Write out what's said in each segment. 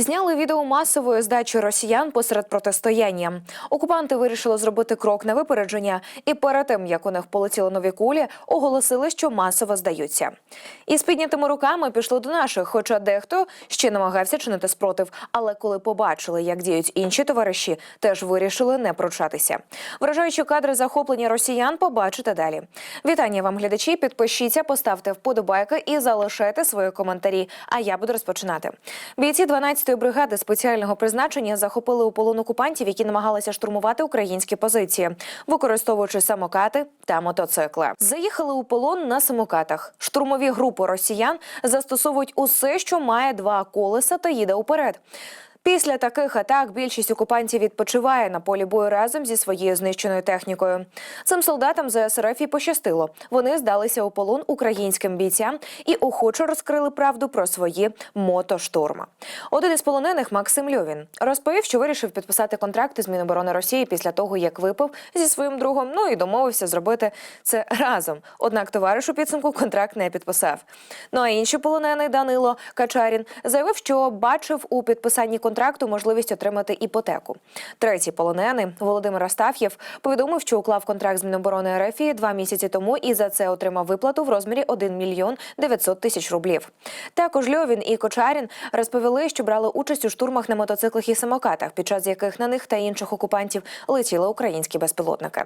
Зняли відео масової здачі росіян посеред протистояння. Окупанти вирішили зробити крок на випередження, і перед тим як у них полетіли нові кулі, оголосили, що масово здаються. Із піднятими руками пішли до наших, хоча дехто ще намагався чинити спротив. Але коли побачили, як діють інші товариші, теж вирішили не пручатися. Вражаючі кадри захоплення росіян побачите далі. Вітання вам, глядачі. Підпишіться, поставте вподобайки і залишайте свої коментарі. А я буду розпочинати. Бійці 12-ї бригади спеціального призначення захопили у полон окупантів, які намагалися штурмувати українські позиції, використовуючи самокати та мотоцикли. Заїхали у полон на самокатах. Штурмові групи росіян застосовують усе, що має два колеса та їде уперед. Після таких атак більшість окупантів відпочиває на полі бою разом зі своєю знищеною технікою. Цим солдатам з СРФ і пощастило. Вони здалися у полон українським бійцям і охоче розкрили правду про свої мотоштурми. Один із полонених Максим Льовін розповів, що вирішив підписати контракти з Міноборони Росії після того, як випив зі своїм другом. Ну і домовився зробити це разом. Однак товариш у підсумку контракт не підписав. Ну а інший полонений Данило Качарін заявив, що бачив у підписанні контракту можливість отримати іпотеку. Третій полонений Володимир Астаф'єв повідомив, що уклав контракт з Міноборони РФ два місяці тому і за це отримав виплату в розмірі 1 мільйон 900 тисяч рублів. Також Льовін і Кочарін розповіли, що брали участь у штурмах на мотоциклах і самокатах, під час яких на них та інших окупантів летіли українські безпілотники.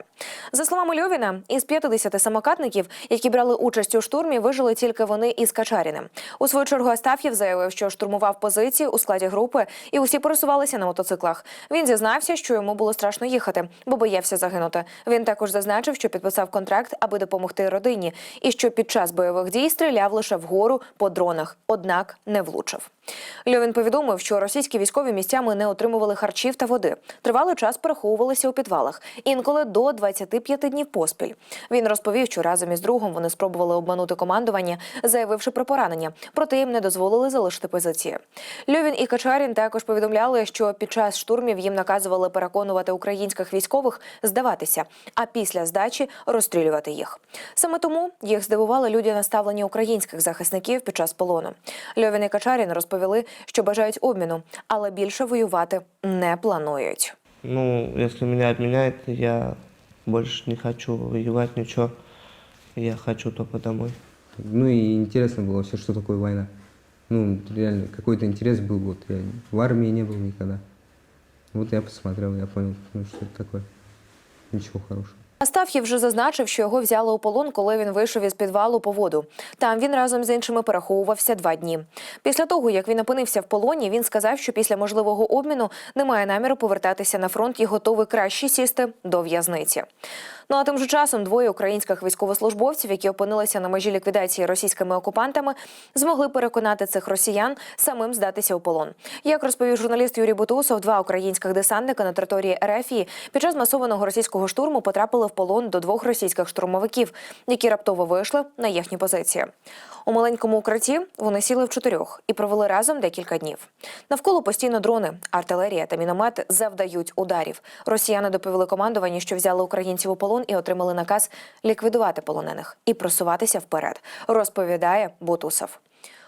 За словами Льовіна, із 50 самокатників, які брали участь у штурмі, вижили тільки вони із Качаріним. У свою чергу Астаф'єв заявив, що штурмував позиції у складі групи, і усі пересувалися на мотоциклах. Він зізнався, що йому було страшно їхати, бо боявся загинути. Він також зазначив, що підписав контракт, аби допомогти родині, і що під час бойових дій стріляв лише вгору по дронах, однак не влучив. Льовін повідомив, що російські військові місцями не отримували харчів та води. Тривалий час переховувалися у підвалах, інколи до 25 днів поспіль. Він розповів, що разом із другом вони спробували обманути командування, заявивши про поранення, проте їм не дозволили залишити позиції. Льовін і Качарін також повідомляли, що під час штурмів їм наказували переконувати українських військових здаватися, а після здачі розстрілювати їх. Саме тому їх здивувало людяне ставлення українських захисників під час полону. Льовін і Качарін розповіли, що бажають обміну, але більше воювати не планують. Ну, если меня отменяет, я больше не хочу воевать, ничего. Я хочу только домой. Ну и интересно было вообще, что такое война Ну, реально, какой-то интерес был. Вот я в армии не был никогда. Вот я посмотрел, я понял, ну, что это такое. Ничего хорошего. Астаф'єв вже зазначив, що його взяли у полон, коли він вийшов із підвалу по воду. Там він разом з іншими переховувався два дні. Після того, як він опинився в полоні, він сказав, що після можливого обміну немає наміру повертатися на фронт і готовий краще сісти до в'язниці. Ну а тим же часом двоє українських військовослужбовців, які опинилися на межі ліквідації російськими окупантами, змогли переконати цих росіян самим здатися у полон. Як розповів журналіст Юрій Бутусов, два українських десантника на території РФ під час масованого російського штурму потрапили в полон до двох російських штурмовиків, які раптово вийшли на їхні позиції. У маленькому укритті вони сіли в чотирьох і провели разом декілька днів. Навколо постійно дрони, артилерія та міномет завдають ударів. Росіяни доповіли командуванню, що взяли українців у полон і отримали наказ ліквідувати полонених і просуватися вперед. Розповідає Бутусов.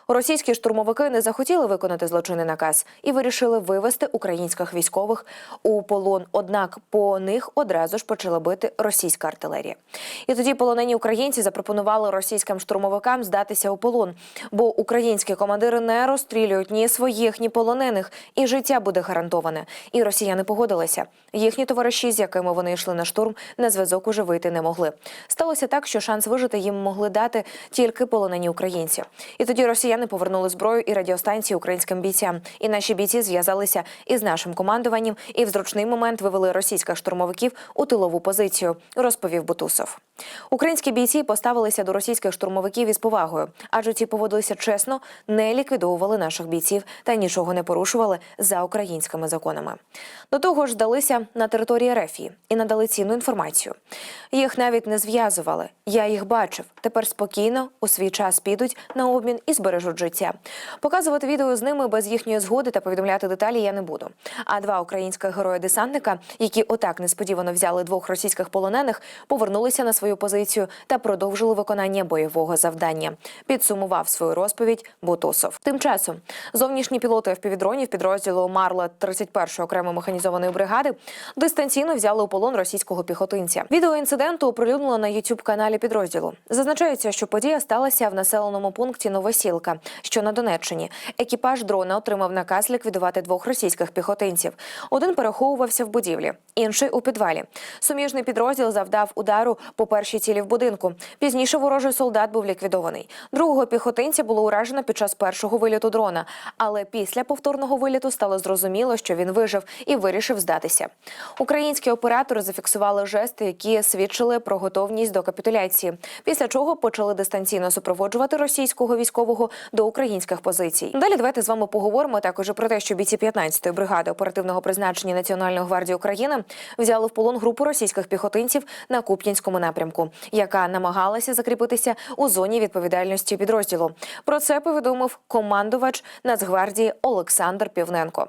Російські штурмовики не захотіли виконати злочинний наказ і вирішили вивести українських військових у полон. Однак по них одразу ж почала бити російська артилерія. І тоді полонені українці запропонували російським штурмовикам здатися у полон, бо українські командири не розстрілюють ні своїх, ні полонених, і життя буде гарантоване. І росіяни погодилися. Їхні товариші, з якими вони йшли на штурм, на зв'язок уже вийти не могли. Сталося так, що шанс вижити їм могли дати тільки полонені українці. І тоді росіяни повернули зброю і радіостанції українським бійцям. І наші бійці зв'язалися із нашим командуванням і в зручний момент вивели російських штурмовиків у тилову позицію, розповів Бутусов. Українські бійці поставилися до російських штурмовиків із повагою, адже ті поводилися чесно, не ліквідовували наших бійців та нічого не порушували за українськими законами. До того ж, здалися на території Рефії і надали цінну інформацію. Їх навіть не зв'язували. Я їх бачив. Тепер спокійно у свій час підуть на обмін і збережуть життя. Показувати відео з ними без їхньої згоди та повідомляти деталі я не буду. А два українських герої-десантника, які отак несподівано взяли двох російських полонених, повернулися на свої свою позицію та продовжили виконання бойового завдання. Підсумував свою розповідь Бутусов. Тим часом зовнішні пілоти впівдронів підрозділу Марла 31-ї окремої механізованої бригади дистанційно взяли у полон російського піхотинця. Відео інциденту оприлюднило на youtube каналі підрозділу. Зазначається, що подія сталася в населеному пункті Новосілка, що на Донеччині. Екіпаж дрона отримав наказ ліквідувати двох російських піхотинців. Один переховувався в будівлі, інший у підвалі. Суміжний підрозділ завдав удару по першій цілі в будинку. Пізніше ворожий солдат був ліквідований. Другого піхотинця було уражено під час першого виліту дрона. Але після повторного виліту стало зрозуміло, що він вижив і вирішив здатися. Українські оператори зафіксували жести, які свідчили про готовність до капітуляції. Після чого почали дистанційно супроводжувати російського військового до українських позицій. Далі давайте з вами поговоримо також про те, що бійці 15-ї бригади оперативного призначення Національної гвардії України взяли в полон групу російських піхотинців на Куп'янському напрямку, яка намагалася закріпитися у зоні відповідальності підрозділу. Про це повідомив командувач Нацгвардії Олександр Півненко.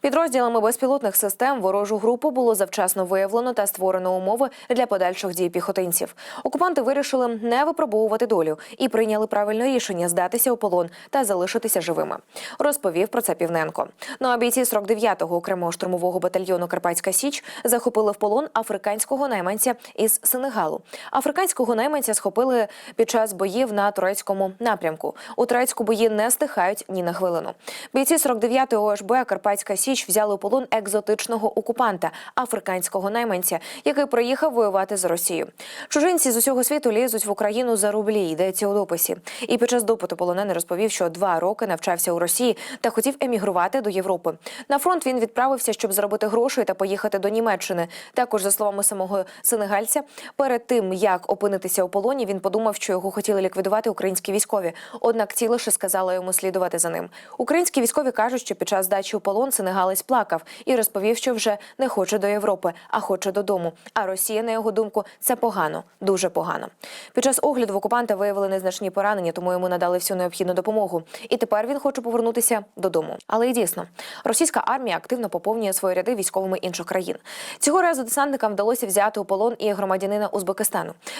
Підрозділами безпілотних систем ворожу групу було завчасно виявлено та створено умови для подальших дій піхотинців. Окупанти вирішили не випробовувати долю і прийняли правильне рішення здатися у полон та залишитися живими. Розповів про це Півненко. Ну а бійці 49-го окремого штурмового батальйону Карпатська Січ захопили в полон африканського найманця із Сенегалу. Африканського найманця схопили під час боїв на турецькому напрямку. У Турецьку бої не стихають ні на хвилину. Бійці 49-ї ОШБ Карпатська Січ взяли у полон екзотичного окупанта африканського найманця, який приїхав воювати за Росію. Чужинці з усього світу лізуть в Україну за рублі. Йдеться у дописі. І під час допиту полонений розповів, що два роки навчався у Росії та хотів емігрувати до Європи. На фронт він відправився, щоб заробити гроші та поїхати до Німеччини. Також, за словами самого сенегальця, перед тим як опинитися у полоні, він подумав, що його хотіли ліквідувати українські військові. Однак ті лише сказали йому слідувати за ним. Українські військові кажуть, що під час здачі у полон сенегалець плакав і розповів, що вже не хоче до Європи, а хоче додому. А Росія, на його думку, це погано, дуже погано. Під час огляду в окупанта виявили незначні поранення, тому йому надали всю необхідну допомогу. І тепер він хоче повернутися додому. Але і дійсно, російська армія активно поповнює свої ряди військовими інших країн. Цього разу десантникам вдалося взяти у полон і громадянина Узбекистану.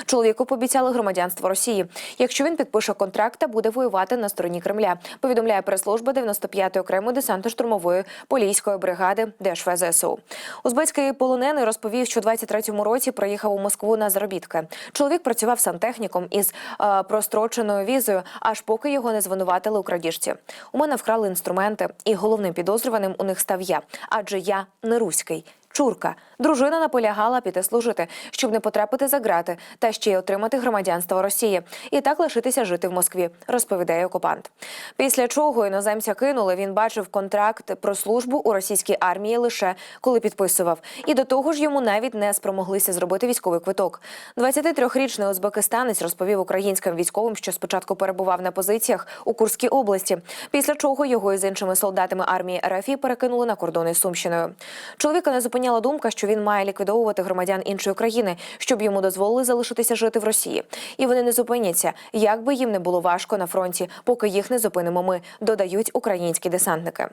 Чоловіку пообіцяли громадянство Росії. Якщо він підпише контракт та буде воювати на стороні Кремля, повідомляє прес-служба 95-ї окремої десантно-штурмової поліської бригади ДШВ ЗСУ. Узбецький полонений розповів, що у 23-му році приїхав у Москву на заробітки. Чоловік працював сантехніком із е, простроченою візою, аж поки його не звинуватили у крадіжці. У мене вкрали інструменти, і головним підозрюваним у них став я, адже я не руський. Чурка. Дружина наполягала піти служити, щоб не потрапити за грати та ще й отримати громадянство Росії і так лишитися жити в Москві, розповідає окупант. Після чого іноземця кинули, він бачив контракт про службу у російській армії лише коли підписував. І до того ж йому навіть не спромоглися зробити військовий квиток. 23-річний узбекистанець розповів українським військовим, що спочатку перебував на позиціях у Курській області, після чого його із іншими солдатами армії РФ перекинули на кордони з Сумщиною. Чоловіка не зупиняла думка, що він має ліквідовувати громадян іншої країни, щоб йому дозволили залишитися жити в Росії. І вони не зупиняться, як би їм не було важко на фронті, поки їх не зупинимо ми, додають українські десантники.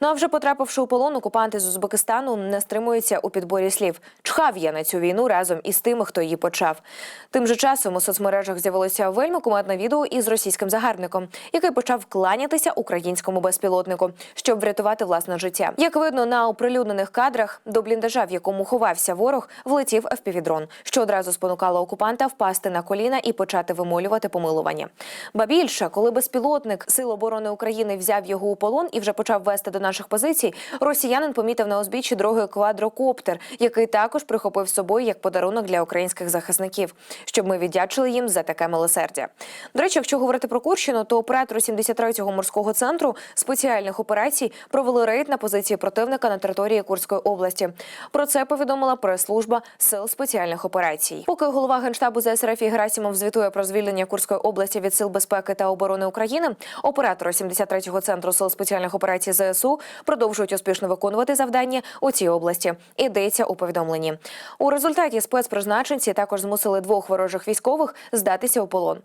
Ну а вже потрапивши у полон, окупанти з Узбекистану не стримуються у підборі слів. Чхав я на цю війну разом із тими, хто її почав. Тим же часом у соцмережах з'явилося вельми кумедне відео із російським загарбником, який почав кланятися українському безпілотнику, щоб врятувати власне життя. Як видно на оприлюднених кадрах, до бліндажа, в якому ховався ворог, влетів FPV-дрон, що одразу спонукало окупанта впасти на коліна і почати вимолювати помилування. Ба більше, коли безпілотник Сил оборони України взяв його у полон і вже почав вести до наших позицій, росіянин помітив на узбіччі дороги квадрокоптер, який також прихопив з собою як подарунок для українських захисників, щоб ми віддячили їм за таке милосердя. До речі, якщо говорити про Курщину, то оператори 73-го морського центру спеціальних операцій провели рейд на позиції противника на території Курської області. Про це повідомила прес-служба сил спеціальних операцій. Поки голова генштабу ЗСРФ Герасімов звітує про звільнення Курської області від сил безпеки та оборони України, оператори 73-го центру сил спеціальних операцій ЗСУ продовжують успішно виконувати завдання у цій області. Йдеться у повідомленні. У результаті спецпризначенці також змусили двох ворожих військових здатися у полон.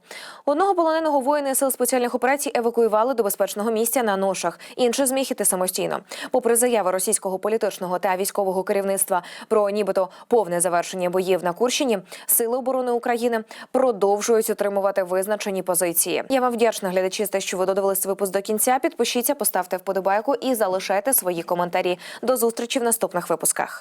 Одного полоненого воїни сил спеціальних операцій евакуювали до безпечного місця на ношах. Інший зміг іти самостійно. Попри заяви російського політичного та військового керівництва про нібито повне завершення боїв на Курщині, сили оборони України продовжують утримувати визначені позиції. Я вам вдячна глядачі за те, що ви додивились випуск до кінця. Підпишіться, поставте вподобайку і залишайте свої коментарі. До зустрічі в наступних випусках.